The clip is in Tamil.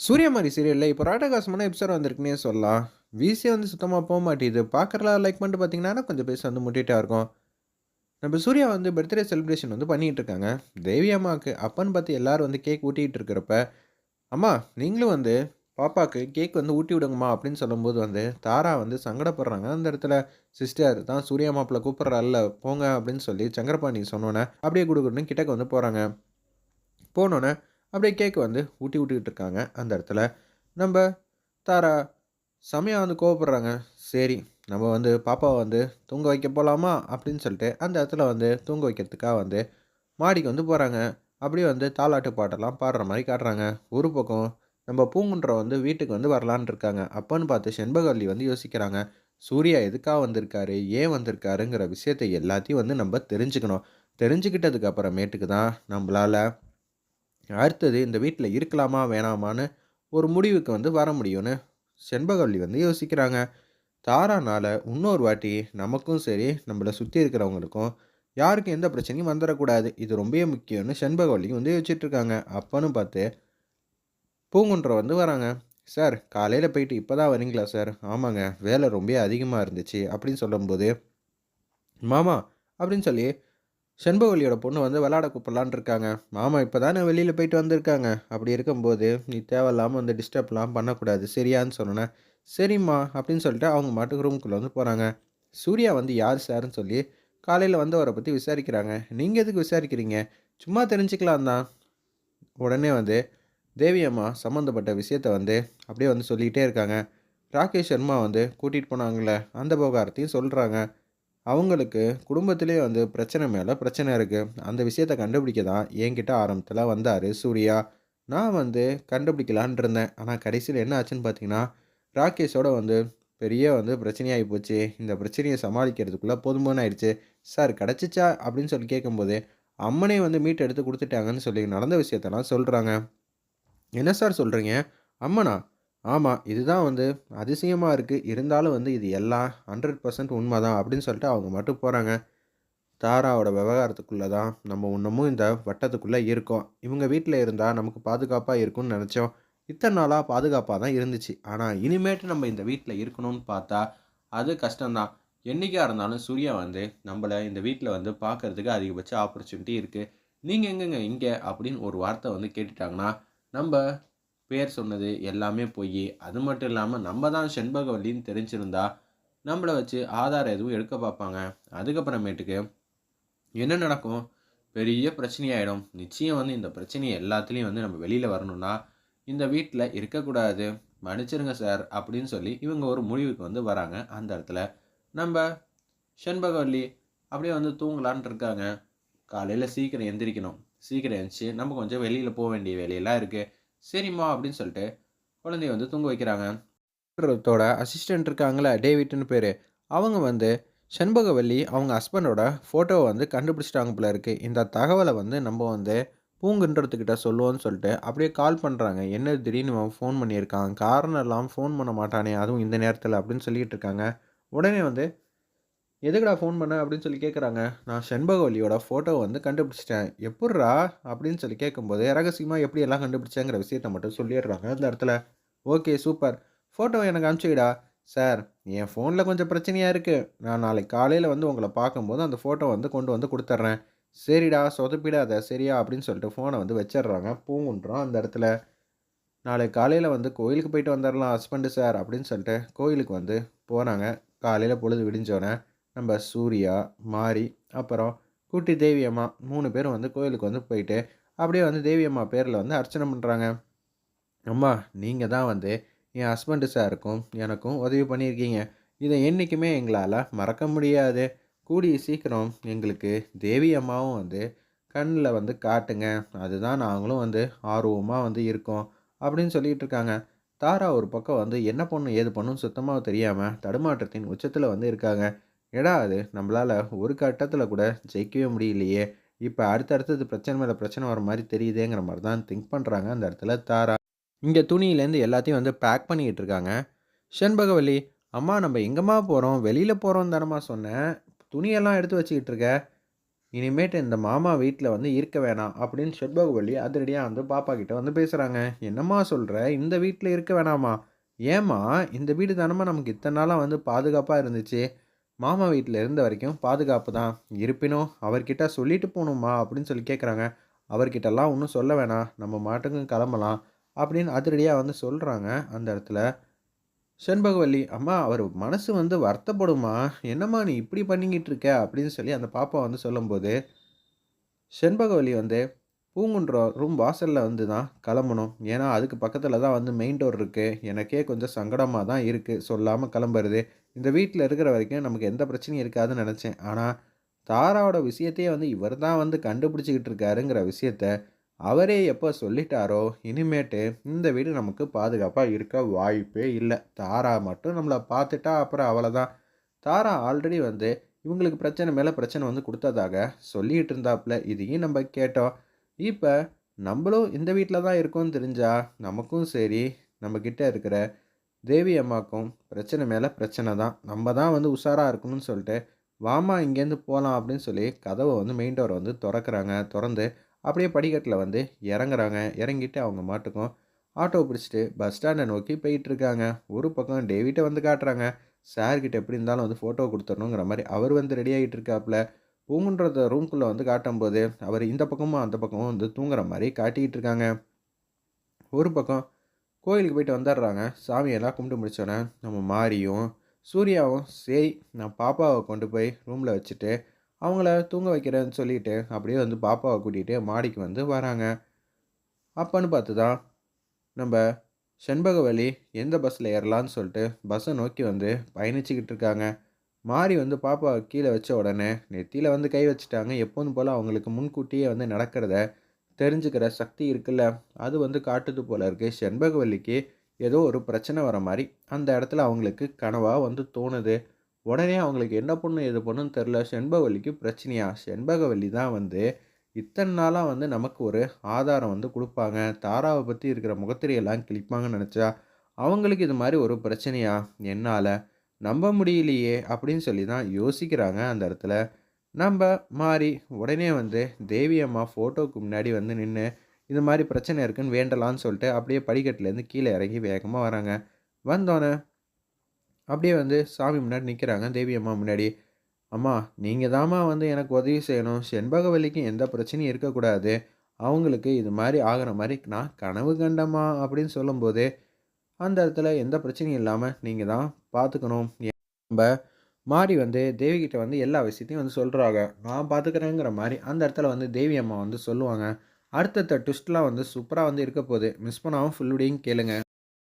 சூரியமாரி சீரியலில் இப்போ ராட்டகாசமான எபிசோட் வந்திருக்குன்னே சொல்லலாம். வீசியே வந்து சுத்தமாக போக மாட்டேது பார்க்குறலாம் லைக் பண்ணிட்டு பார்த்தீங்கன்னா கொஞ்சம் பேச வந்து முட்டிகிட்டா இருக்கும். நம்ம சூர்யா வந்து பர்த்டே செலிப்ரேஷன் வந்து பண்ணிகிட்டு இருக்காங்க. தேவி அம்மாவுக்கு அப்பன்னு பார்த்து எல்லாரும் வந்து கேக் ஊட்டிகிட்டு இருக்கிறப்ப அம்மா நீங்களும் வந்து பாப்பாவுக்கு கேக் வந்து ஊட்டி விடுங்கம்மா அப்படின்னு சொல்லும்போது வந்து தாரா வந்து சங்கடப்படுறாங்க. அந்த இடத்துல சிஸ்டர் தான் சூர்யா மாப்பிள்ள கூப்பிட்றால போங்க அப்படின்னு சொல்லி சங்கரபாணி சொன்னோன்னே அப்படியே கொடுக்கணும்னு கிட்டக்க வந்து போகிறாங்க போனோன்னே அப்படியே கேக் வந்து ஊட்டி விட்டுக்கிட்டு இருக்காங்க. அந்த இடத்துல நம்ம தாரா செமையாக வந்து கோவப்படுறாங்க. சரி நம்ம வந்து பாப்பாவை வந்து தூங்க வைக்க போகலாமா அப்படின்னு சொல்லிட்டு அந்த இடத்துல வந்து தூங்க வைக்கிறதுக்காக வந்து மாடிக்கு வந்து போகிறாங்க அப்படியே வந்து தாலாட்டு பாட்டெல்லாம் பாடுற மாதிரி காட்டுறாங்க. ஒரு பக்கம் நம்ம பூங்குன்ற வந்து வீட்டுக்கு வந்து வரலான்னு இருக்காங்க. அப்போன்னு பார்த்து செண்பகவல்லி வந்து யோசிக்கிறாங்க. சூர்யா எதுக்காக வந்திருக்காரு? ஏன் வந்திருக்காருங்கிற விஷயத்தை எல்லாத்தையும் வந்து நம்ம தெரிஞ்சுக்கணும். தெரிஞ்சுக்கிட்டதுக்கு அப்புறமேட்டுக்கு தான் நம்மளால் அடுத்தது இந்த வீட்டில் இருக்கலாமா வேணாமான்னு ஒரு முடிவுக்கு வந்து வர முடியும்னு செண்பகவல்லி வந்து யோசிக்கிறாங்க. தாரானால் இன்னொரு வாட்டி நமக்கும் சரி நம்மளை சுற்றி இருக்கிறவங்களுக்கும் யாருக்கும் எந்த பிரச்சனையும் வந்துடக்கூடாது இது ரொம்பவே முக்கியம்னு செண்பகவல்லி வந்து யோசிச்சுட்டு இருக்காங்க பார்த்து பூங்குன்றம் வந்து வராங்க. சார் காலையில் போயிட்டு இப்போ தான் வரீங்களா சார்? ஆமாங்க வேலை ரொம்ப அதிகமாக இருந்துச்சு அப்படின்னு சொல்லும்போது மாமா அப்படின்னு சொல்லி செண்பவழியோட பொண்ணு வந்து விளாட கூப்பிடலான் இருக்காங்க. மாமா இப்போ தானே வெளியில் போயிட்டு வந்திருக்காங்க. அப்படி இருக்கும்போது நீ தேவையில்லாமல் வந்து டிஸ்டர்ப்லாம் பண்ணக்கூடாது. சரியான்னு சொன்னேன் சரிம்மா அப்படின்னு சொல்லிட்டு அவங்க மாட்டுக்கு ரூம்குள்ளே வந்து போகிறாங்க சூர்யா வந்து யார் சார்னு சொல்லி காலையில் வந்து அவரை பற்றி விசாரிக்கிறாங்க. நீங்கள் எதுக்கு விசாரிக்கிறீங்க? சும்மா தெரிஞ்சுக்கலாம் தான். உடனே வந்து தேவி அம்மா சம்மந்தப்பட்ட விஷயத்த வந்து அப்படியே வந்து சொல்லிக்கிட்டே இருக்காங்க. ராகேஷ் சர்மா வந்து கூட்டிகிட்டு போனாங்களே அந்த விவகாரத்தையும் சொல்கிறாங்க அவங்களுக்கு குடும்பத்திலே வந்து பிரச்சனை மேலே பிரச்சனை இருக்குது அந்த விஷயத்த கண்டுபிடிக்க தான் என்கிட்ட ஆரம்பத்தில் வந்தார் சூர்யா. நான் வந்து கண்டுபிடிக்கலான் இருந்தேன். ஆனால் கடைசியில் என்ன ஆச்சுன்னு பார்த்தீங்கன்னா ராகேஷோட வந்து பெரிய வந்து பிரச்சனையாகி போச்சு. இந்த பிரச்சனையை சமாளிக்கிறதுக்குள்ளே போதுமான ஆயிடுச்சு. சார் கிடச்சிச்சா? அப்படின்னு சொல்லி கேட்கும்போது அம்மனே வந்து மீட் எடுத்து கொடுத்துட்டாங்கன்னு சொல்லி நடந்த விஷயத்தெல்லாம் சொல்கிறாங்க என்ன சார் சொல்கிறீங்க அம்மனா ஆமாம் இதுதான் வந்து அதிசயமாக இருக்குது இருந்தாலும் வந்து இது எல்லாம் ஹண்ட்ரட் பர்சன்ட் உண்மை தான் அப்படின்னு சொல்லிட்டு அவங்க மட்டும் போகிறாங்க தாராவோட விவகாரத்துக்குள்ளே தான் நம்ம இன்னமும் இந்த வட்டத்துக்குள்ளே இருக்கோம். இவங்க வீட்டில் இருந்தால் நமக்கு பாதுகாப்பாக இருக்கும்னு நினச்சோம். இத்தனை நாளாக பாதுகாப்பாக தான் இருந்துச்சு. ஆனால் இனிமேட்டு நம்ம இந்த வீட்டில் இருக்கணும்னு பார்த்தா அது கஷ்டம்தான். என்றைக்காக இருந்தாலும் சூர்யா வந்து நம்மளை இந்த வீட்டில் வந்து பார்க்குறதுக்கு அதிகபட்ச ஆப்பர்ச்சுனிட்டி இருக்குது நீங்கள் எங்கெங்க இங்கே அப்படின்னு ஒரு வார்த்தை வந்து கேட்டுட்டாங்கன்னா நம்ம பேர் சொன்னது எல்லாமே போய் அது மட்டும் இல்லாமல் நம்ம தான் செண்பகவல்லின்னு தெரிஞ்சிருந்தா நம்மளை வச்சு ஆதாரம் எதுவும் எடுக்க பார்ப்பாங்க. அதுக்கப்புறமேட்டுக்கு என்ன நடக்கும்? பெரிய பிரச்சனையாயிடும். நிச்சயம் வந்து இந்த பிரச்சனையை எல்லாத்துலேயும் வந்து நம்ம வெளியில் வரணும்னா இந்த வீட்டில் இருக்கக்கூடாது. மன்னிச்சிருங்க சார் அப்படின்னு சொல்லி இவங்க ஒரு முடிவுக்கு வந்து வராங்க. அந்த இடத்துல நம்ம செண்பகவல்லி அப்படியே வந்து தூங்கலான் இருக்காங்க. காலையில் சீக்கிரம் எந்திரிக்கணும். சீக்கிரம் எழுந்துச்சு நம்ம கொஞ்சம் வெளியில் போக வேண்டிய வேலையெல்லாம் இருக்குது சரிம்மா அப்படின்னு சொல்லிட்டு குழந்தைய வந்து தூங்க வைக்கிறாங்க. தோட அசிஸ்டண்ட் இருக்காங்களே டேவிட்னு பேர். அவங்க வந்து செண்பகவல்லி அவங்க ஹஸ்பண்டோட ஃபோட்டோவை வந்து கண்டுபிடிச்சிட்டாங்க போல இருக்குது இந்த தகவலை வந்து நம்ம வந்து பூங்குன்றதுக்கிட்ட சொல்லுவோன்னு சொல்லிட்டு அப்படியே கால் பண்ணுறாங்க என்ன திடீர்னு அவன் ஃபோன் பண்ணியிருக்கான்? காரணம் எல்லாம் ஃபோன் பண்ண மாட்டானே அதுவும் இந்த நேரத்தில் அப்படின்னு சொல்லிகிட்டு இருக்காங்க. உடனே வந்து எதுக்குடா ஃபோன் பண்ண அப்படின்னு சொல்லி கேட்குறாங்க நான் செண்பகவல்லியோட ஃபோட்டோ வந்து கண்டுபிடிச்சிட்டேன். எப்பட்றா அப்படின்னு சொல்லி கேட்கும்போது ரகசியமாக எப்படி எல்லாம் கண்டுபிடிச்சேங்கிற விஷயத்த மட்டும் சொல்லிடுறாங்க அந்த இடத்துல. ஓகே சூப்பர் ஃபோட்டோ எனக்கு அனுப்பிச்சிடா சார் என் ஃபோனில் கொஞ்சம் பிரச்சனையாக இருக்குது நான் நாளைக்கு காலையில் வந்து உங்களை பார்க்கும்போது அந்த ஃபோட்டோ வந்து கொண்டு வந்து கொடுத்துட்றேன். சரிடா சொதப்பிடாத சரியா அப்படின்னு சொல்லிட்டு ஃபோனை வந்து வச்சிடுறாங்க. பூங்குன்றோம் அந்த இடத்துல. நாளைக்கு காலையில் வந்து கோயிலுக்கு போயிட்டு வந்துடலாம் ஹஸ்பண்டு சார் அப்படின்னு சொல்லிட்டு கோயிலுக்கு வந்து போகிறாங்க காலையில் பொழுது விடிஞ்சோடனே நம்ம சூர்யா மாரி அப்புறம் குட்டி தேவியம்மா மூணு பேரும் வந்து கோயிலுக்கு வந்து போயிட்டு அப்படியே வந்து தேவியம்மா பேரில் வந்து அர்ச்சனை பண்ணுறாங்க அம்மா நீங்கள் தான் வந்து என் ஹஸ்பண்டு சாருக்கும் எனக்கும் உதவி பண்ணியிருக்கீங்க. இதை என்றைக்குமே எங்களால் மறக்க முடியாது. கூடிய சீக்கிரம் எங்களுக்கு தேவி அம்மாவும் வந்து கண்ணில் வந்து காட்டுங்க. அதுதான் நாங்களும் வந்து ஆர்வமாக வந்து இருக்கோம். அப்படின்னு சொல்லிகிட்டு இருக்காங்க. தாரா ஒரு பக்கம் வந்து என்ன பண்ணும் ஏது பண்ணும் சுத்தமாக தெரியாமல் தடுமாற்றத்தின் உச்சத்தில் வந்து இருக்காங்க. எடா அது? நம்மளால் ஒரு கட்டத்தில் கூட ஜெயிக்கவே முடியலையே. இப்போ அடுத்தடுத்தது பிரச்சனை மேலே பிரச்சனை வர மாதிரி தெரியுதேங்கிற மாதிரி தான் திங்க் பண்ணுறாங்க அந்த இடத்துல தாரா. இங்கே துணியிலேருந்து எல்லாத்தையும் வந்து பேக் பண்ணிக்கிட்டு இருக்காங்க. செண்பகவல்லி அம்மா நம்ம எங்கம்மா போகிறோம் வெளியில் போகிறோம் தானம்மா சொன்னேன் துணியெல்லாம் எடுத்து வச்சுக்கிட்டு இருக்க. இனிமேட்டு இந்த மாமா வீட்டில் வந்து இருக்க வேணாம் அப்படின்னு செண்பகவல்லி அதிரடியாக வந்து பாப்பா கிட்ட வந்து பேசுகிறாங்க என்னம்மா சொல்கிற இந்த வீட்டில் இருக்க வேணாமா? ஏம்மா இந்த வீடு தானம்மா நமக்கு இத்தனை நாளாக வந்து பாதுகாப்பாக இருந்துச்சு. மாமா வீட்டில் இருந்த வரைக்கும் பாதுகாப்பு தான். இருப்பினும் அவர்கிட்ட சொல்லிட்டு போகணுமா அப்படின்னு சொல்லி கேட்குறாங்க அவர்கிட்டலாம் ஒன்றும் சொல்ல வேணாம். நம்ம மாட்டுக்கும் கிளம்பலாம் அப்படின்னு அதிரடியாக வந்து சொல்கிறாங்க அந்த இடத்துல. செண்பகவல்லி அம்மா அவர் மனசு வந்து வருத்தப்படுமா? என்னம்மா நீ இப்படி பண்ணிக்கிட்டு இருக்க? அப்படின்னு சொல்லி அந்த பாப்பா வந்து சொல்லும்போது செண்பகவல்லி வந்து பூங்குன்றோம் ரூம் வாசலில் வந்து தான் கிளம்பணும். ஏன்னா அதுக்கு பக்கத்தில் தான் வந்து மெயின் டோர் இருக்குது எனக்கே கொஞ்சம் சங்கடமாக தான் இருக்குது சொல்லாமல் கிளம்புறது. இந்த வீட்டில் இருக்கிற வரைக்கும் நமக்கு எந்த பிரச்சனையும் இருக்காதுன்னு நினச்சேன். ஆனால் தாராவோட விஷயத்தையே வந்து இவர் தான் வந்து கண்டுபிடிச்சிக்கிட்டு இருக்காருங்கிற விஷயத்த அவரே எப்போ சொல்லிட்டாரோ இனிமேட்டு இந்த வீடு நமக்கு பாதுகாப்பாக இருக்க வாய்ப்பே இல்லை. தாரா மட்டும் நம்மளை பார்த்துட்டா அப்புறம் அவ்வளோதான் தாரா ஆல்ரெடி வந்து இவங்களுக்கு பிரச்சனை மேலே பிரச்சனை வந்து கொடுத்ததாக சொல்லிகிட்டு இருந்தாப்புல இதையும் நம்ம கேட்டோம். இப்போ நம்மளும் இந்த வீட்டில் தான் இருக்கோம்னு தெரிஞ்சால் நமக்கும் சரி நம்மக்கிட்ட இருக்கிற தேவி அம்மாக்கும் பிரச்சனை மேலே பிரச்சனை தான். நம்ம தான் வந்து உஷாராக இருக்கணும்னு சொல்லிட்டு வாமா இங்கேருந்து போகலாம் அப்படின்னு சொல்லி கதவை வந்து மெயின் டோரை வந்து திறக்கிறாங்க. திறந்து அப்படியே படிக்கட்டில் வந்து இறங்குறாங்க. இறங்கிட்டு அவங்க மாட்டுக்கும் ஆட்டோ பிடிச்சிட்டு பஸ் ஸ்டாண்டை நோக்கி போயிட்டுருக்காங்க. ஒரு பக்கம் டேவிட்டை வந்து காட்டுறாங்க. சார்கிட்ட எப்படி இருந்தாலும் வந்து ஃபோட்டோ கொடுத்துடணுங்கிற மாதிரி அவர் வந்து ரெடி ஆகிட்டு இருக்காப்புல தூங்குன்றத ரூம்குள்ளே வந்து காட்டும்போது அவர் இந்த பக்கமும் அந்த பக்கமும் வந்து தூங்குற மாதிரி காட்டிக்கிட்டு இருக்காங்க. ஒரு பக்கம் கோயிலுக்கு போயிட்டு வந்துடுறாங்க. சாமியெல்லாம் கும்பிட்டு முடிச்சோன்னே நம்ம மாரியும் சூர்யாவும் சரி நான் பாப்பாவை கொண்டு போய் ரூமில் வச்சுட்டு அவங்கள தூங்க வைக்கிறேன்னு சொல்லிட்டு அப்படியே வந்து பாப்பாவை கூட்டிகிட்டு மாடிக்கு வந்து வராங்க. அப்போன்னு பார்த்து தான் நம்ம செண்பகவழி எந்த பஸ்ஸில் ஏறலான்னு சொல்லிட்டு பஸ்ஸை நோக்கி வந்து பயணிச்சுக்கிட்டு இருக்காங்க. மாறி வந்து பாப்பா கீழே வச்ச உடனே நெத்தியில் வந்து கை வச்சுட்டாங்க. எப்போதும் போல் அவங்களுக்கு முன்கூட்டியே வந்து நடக்கிறத தெரிஞ்சுக்கிற சக்தி இருக்குல்ல. அது வந்து காட்டுது போல இருக்குது செண்பகவல்லிக்கு ஏதோ ஒரு பிரச்சனை வர மாதிரி அந்த இடத்துல அவங்களுக்கு கனவாக வந்து தோணுது. உடனே அவங்களுக்கு என்ன பண்ணும் எது பண்ணுன்னு தெரில செண்பகவல்லிக்கு பிரச்சனையா? செண்பகவல்லி தான் வந்து இத்தனை நாளாக வந்து நமக்கு ஒரு ஆதாரம் வந்து கொடுப்பாங்க. தாராவை பற்றி இருக்கிற முகத்திரையெல்லாம் கிழிப்பாங்கன்னு நினச்சா அவங்களுக்கு இது மாதிரி ஒரு பிரச்சனையா? என்னால் நம்ப முடியலையே அப்படின்னு சொல்லி தான் யோசிக்கிறாங்க அந்த இடத்துல. நம்ம மாறி உடனே வந்து தேவி அம்மா ஃபோட்டோவுக்கு முன்னாடி வந்து நின்று இது மாதிரி பிரச்சனை இருக்குன்னு வேண்டலான்னு சொல்லிட்டு அப்படியே படிக்கட்டுலேருந்து கீழே இறங்கி வேகமாக வராங்க. வந்தோன்னே அப்படியே வந்து சாமி முன்னாடி நிற்கிறாங்க தேவி அம்மா முன்னாடி. அம்மா நீங்கள் தாம்மா வந்து எனக்கு உதவி செய்யணும். செண்பகவல்லிக்கு எந்த பிரச்சனையும் இருக்கக்கூடாது. அவங்களுக்கு இது மாதிரி ஆகிற மாதிரி நான் கனவு கண்டம்மா அப்படின்னு சொல்லும்போது அந்த இடத்துல எந்த பிரச்சனையும் இல்லாமல் நீங்கள் தான் பார்த்துக்கணும் நம்ம மாறி வந்து தேவிகிட்ட வந்து எல்லா விஷயத்தையும் வந்து சொல்கிறாங்க நான் பார்த்துக்கிறேங்கிற மாதிரி அந்த இடத்துல வந்து தேவி அம்மா வந்து சொல்லுவாங்க. அடுத்தடுத்த ட்விஸ்ட்லாம் வந்து சூப்பராக வந்து இருக்க போகுது. மிஸ் பண்ணாமல் ஃபுல்லுடையும் கேளுங்க.